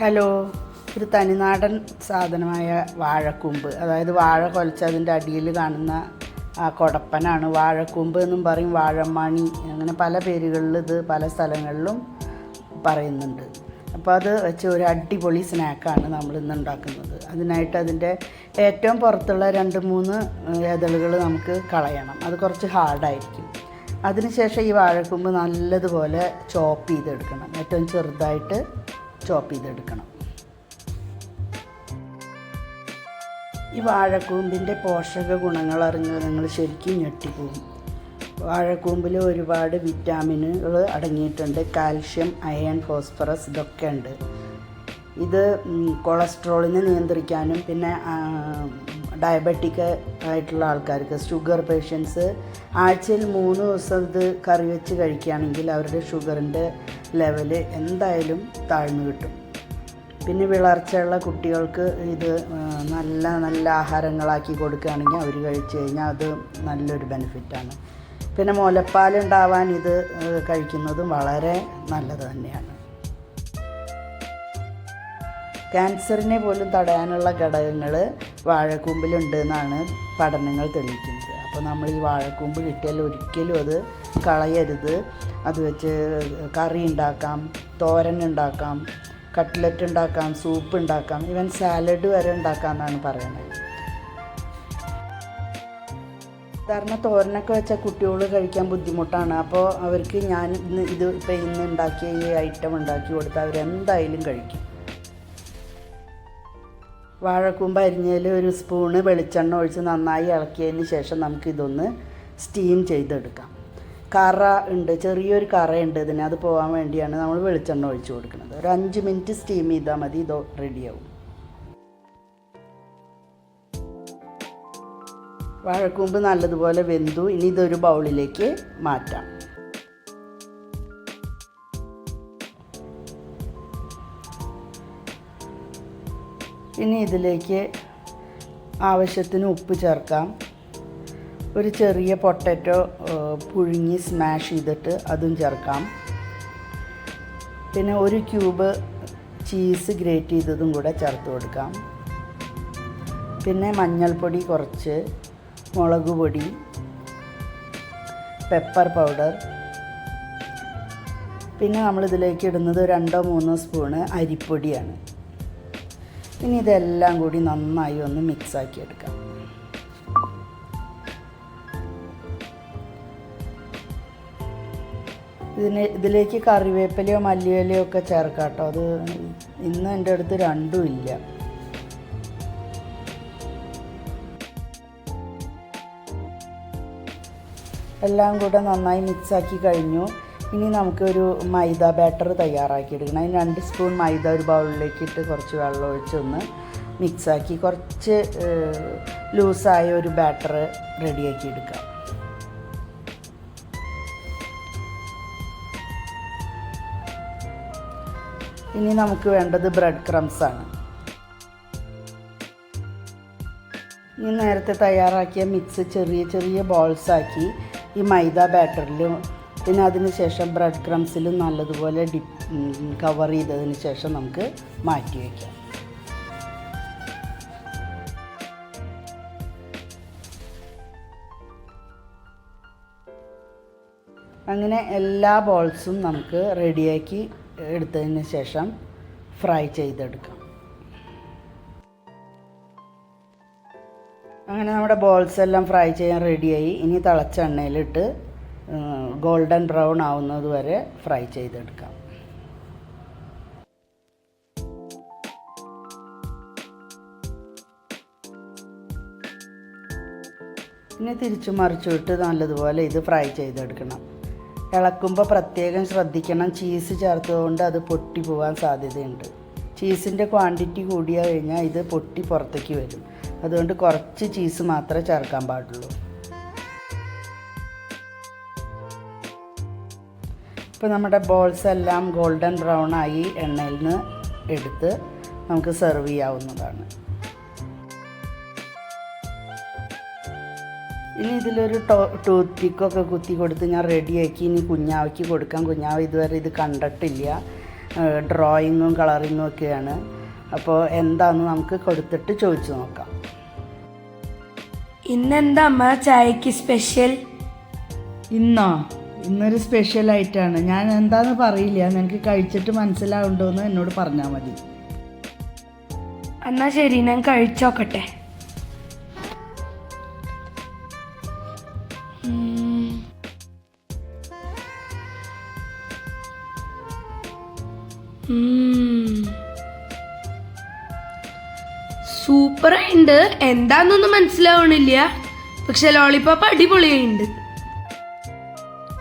Hello ഒരു തനിനാടൻ സാധനമായ വാഴക്കൂമ്പ്. അതായത് വാഴ കൊലച്ച് അതിന്റെ അടിയിൽ കാണുന്ന ആ കൊടപ്പനാണ് വാഴക്കൂമ്പ് എന്നും പറയും. വാഴമാണി അങ്ങനെ പല പേരുകളിൽ ഇത് പല സ്ഥലങ്ങളിലും പറയുന്നുണ്ട്. അപ്പോൾ അത് വെച്ച് ഒരു അടിപൊളി സ്നാക്കാണ് നമ്മൾ ഇന്ന് ഉണ്ടാക്കുന്നത്. അതിനായിട്ട് അതിന്റെ ഏറ്റവും പുറത്തുള്ള രണ്ട് മൂന്ന് ഇതളുകൾ നമുക്ക് കളയണം. അത് കുറച്ച് ഹാർഡായിരിക്കും. അതിനുശേഷം ഈ വാഴക്കൂമ്പ് നല്ലതുപോലെ ചോപ്പ് ചെയ്തെടുക്കണം. ഏറ്റവും ചെറുതായിട്ട് ചോപ്പ് ചെയ്തെടുക്കണം. ഈ വാഴക്കൂമ്പിന്റെ പോഷക ഗുണങ്ങൾ അറിഞ്ഞ് നിങ്ങൾ ശരിക്കും ഞെട്ടിപ്പോകും. വാഴക്കൂമ്പിൽ ഒരുപാട് വിറ്റാമിനുകൾ അടങ്ങിയിട്ടുണ്ട്. കാൽഷ്യം അയൺ ഫോസ്ഫറസ് ഇതൊക്കെ ഉണ്ട് ഇത് കൊളസ്ട്രോളിനെ നിയന്ത്രിക്കാനും പിന്നെ ഡയബറ്റിക് ആയിട്ടുള്ള ആൾക്കാർക്ക് ഷുഗർ പേഷ്യൻസ് ആഴ്ചയിൽ മൂന്ന് ദിവസം ഇത് കറി വെച്ച് കഴിക്കുകയാണെങ്കിൽ അവരുടെ ഷുഗറിന്റെ ലെവൽ എന്തായാലും താഴ്ന്നു കിട്ടും. പിന്നെ വിളർച്ചയുള്ള കുട്ടികൾക്ക് ഇത് നല്ല നല്ല ആഹാരങ്ങളാക്കി കൊടുക്കുകയാണെങ്കിൽ അവർ കഴിച്ചു കഴിഞ്ഞാൽ അത് നല്ലൊരു ബെനിഫിറ്റാണ് പിന്നെ മുലപ്പാൽ ഉണ്ടാവാൻ ഇത് കഴിക്കുന്നതും വളരെ നല്ലത് തന്നെയാണ്. ക്യാൻസറിനെ പോലും തടയാനുള്ള ഘടകങ്ങൾ വാഴക്കൂമ്പിലുണ്ട് എന്നാണ് പഠനങ്ങൾ തെളിയിക്കുന്നത്. അപ്പോൾ നമ്മൾ ഈ വാഴക്കൂമ്പ് കിട്ടിയാൽ ഒരിക്കലും അത് കളയരുത്. അത് വെച്ച് കറി ഉണ്ടാക്കാം തോരൻ ഉണ്ടാക്കാം കട്ട്ലറ്റ് ഉണ്ടാക്കാം സൂപ്പ് ഉണ്ടാക്കാം ഈവൻ സാലഡ് വരെ ഉണ്ടാക്കാം എന്നാണ് പറയുന്നത്. സാധാരണ തോരനൊക്കെ വെച്ചാൽ കുട്ടികൾ കഴിക്കാൻ ബുദ്ധിമുട്ടാണ്. അപ്പോൾ അവർക്ക് ഞാൻ ഇന്ന് ഇത് ഇപ്പം ഇന്ന് ഉണ്ടാക്കിയ ഈ ഐറ്റം ഉണ്ടാക്കി കൊടുത്താൽ അവരെന്തായാലും കഴിക്കും. വാഴക്കൂമ്പ് അരിഞ്ഞതിൽ ഒരു സ്പൂണ് വെളിച്ചെണ്ണ ഒഴിച്ച് നന്നായി ഇളക്കിയതിന് ശേഷം നമുക്കിതൊന്ന് സ്റ്റീം ചെയ്തെടുക്കാം. കറ ഉണ്ട് ചെറിയൊരു കറയുണ്ട് ഇതിന്. അത് പോകാൻ വേണ്ടിയാണ് നമ്മൾ വെളിച്ചെണ്ണ ഒഴിച്ച് കൊടുക്കുന്നത്. ഒരു അഞ്ച് മിനിറ്റ് സ്റ്റീം ചെയ്താൽ മതി ഇത് റെഡിയാവും. വാഴക്കൂമ്പ് നല്ലതുപോലെ വെന്തു. ഇനി ഇതൊരു ബൗളിലേക്ക് മാറ്റാം. ഇനി ഇതിലേക്ക് ആവശ്യത്തിന് ഉപ്പ് ചേർക്കാം. ഒരു ചെറിയ പൊട്ടറ്റോ പുഴുങ്ങി സ്മാഷ് ചെയ്തിട്ട് അതും ചേർക്കാം. പിന്നെ ഒരു ക്യൂബ് ചീസ് ഗ്രേറ്റ് ചെയ്തതും കൂടെ ചേർത്ത് കൊടുക്കാം. പിന്നെ മഞ്ഞൾപ്പൊടി കുറച്ച് മുളക് പൊടി പെപ്പർ പൗഡർ പിന്നെ നമ്മളിതിലേക്ക് ഇടുന്നത് രണ്ടോ മൂന്നോ സ്പൂണ് അരിപ്പൊടിയാണ്. ഇനി ഇതെല്ലാം കൂടി നന്നായി ഒന്ന് മിക്സാക്കി എടുക്കാം. ഇതിന് ഇതിലേക്ക് കറിവേപ്പിലയോ മല്ലിയിലയോ ഒക്കെ ചേർക്കാം കേട്ടോ അത് ഇന്ന് എന്റെ അടുത്ത് രണ്ടും ഇല്ല. എല്ലാം കൂടെ നന്നായി മിക്സാക്കി കഴിഞ്ഞു. ഇനി നമുക്കൊരു മൈദ ബാറ്റർ തയ്യാറാക്കി എടുക്കണം അതിന് രണ്ട് സ്പൂൺ മൈദ ഒരു ബൗളിലേക്ക് ഇട്ട് കുറച്ച് വെള്ളം ഒഴിച്ചൊന്ന് മിക്സാക്കി കുറച്ച് ലൂസായ ഒരു ബാറ്റർ റെഡിയാക്കി എടുക്കാം ഇനി നമുക്ക് വേണ്ടത് ബ്രെഡ് ക്രംസ് ആണ്. ഇനി നേരത്തെ തയ്യാറാക്കിയ മിക്സ് ചെറിയ ചെറിയ ബോൾസ് ആക്കി ഈ മൈദ ബാറ്ററിലും പിന്നെ അതിന് ശേഷം ബ്രെഡ് ക്രംസിൽ നല്ലതുപോലെ ഡി കവർ ചെയ്തതിന് ശേഷം നമുക്ക് മാറ്റി വയ്ക്കാം അങ്ങനെ എല്ലാ ബോൾസും നമുക്ക് റെഡിയാക്കി എടുത്തതിന് ശേഷം ഫ്രൈ ചെയ്തെടുക്കാം. അങ്ങനെ നമ്മുടെ ബോൾസ് എല്ലാം ഫ്രൈ ചെയ്യാൻ റെഡിയായി ഇനി തിളച്ച എണ്ണയിലിട്ട് ഗോൾഡൻ ബ്രൗൺ ആവുന്നത് വരെ ഫ്രൈ ചെയ്തെടുക്കാം. ഇനി തിരിച്ചു മറിച്ചിട്ട് നല്ലതുപോലെ ഇത് ഫ്രൈ ചെയ്തെടുക്കണം. ഇളക്കുമ്പോൾ പ്രത്യേകം ശ്രദ്ധിക്കണം. ചീസ് ചേർത്തതുകൊണ്ട് അത് പൊട്ടി പോകാൻ സാധ്യതയുണ്ട്. ചീസിന്റെ ക്വാണ്ടിറ്റി കൂടിയാൽ കഴിഞ്ഞാൽ ഇത് പൊട്ടി പുറത്തേക്ക് വരും. അതുകൊണ്ട് കുറച്ച് ചീസ് മാത്രമേ ചേർക്കാൻ പാടുള്ളൂ. ഇപ്പോൾ നമ്മുടെ ബോൾസ് എല്ലാം ഗോൾഡൻ ബ്രൗൺ ആയി എണ്ണയിൽ നിന്ന് എടുത്ത് നമുക്ക് സെർവ് ചെയ്യാവുന്നതാണ്. ഇനി ഇതിലൊരു ടോ ടൂത്ത് പിക്കൊക്കെ കുത്തി കൊടുത്ത് ഞാൻ റെഡിയാക്കി ഇനി കുഞ്ഞാവയ്ക്ക് കൊടുക്കാം. കുഞ്ഞാവ് ഇതുവരെ ഇത് കണ്ടിട്ടില്ല. ഡ്രോയിങ്ങും കളറിങ്ങും ഒക്കെയാണ്. അപ്പോൾ എന്താണെന്ന് നമുക്ക് കൊടുത്തിട്ട് ചോദിച്ചു നോക്കാം. ഇന്നെന്താ അമ്മ ചായക്ക് സ്പെഷ്യൽ ഇന്നോ? ഇന്നൊരു സ്പെഷ്യൽ ആയിട്ടാണ്. ഞാൻ എന്താന്ന് പറയില്ല. നിനക്ക് കഴിച്ചിട്ട് മനസ്സിലാവുണ്ടോന്ന് എന്നോട് പറഞ്ഞാൽ മതി. എന്നാ ശരി ഞാൻ കഴിച്ചോക്കട്ടെ. സൂപ്പറായിണ്ട്. എന്താന്നൊന്നും മനസ്സിലാവണില്ല. പക്ഷെ ലോളിപ്പോപ്പ് അടിപൊളിയായിണ്ട്.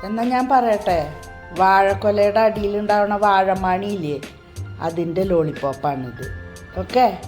എന്നാൽ ഞാൻ പറയട്ടെ? വാഴക്കൊലയുടെ അടിയിലുണ്ടാവുന്ന വാഴമാണിയില്ലേ? അതിന്റെ ലോളിപ്പോപ്പാണിത് ഓക്കെ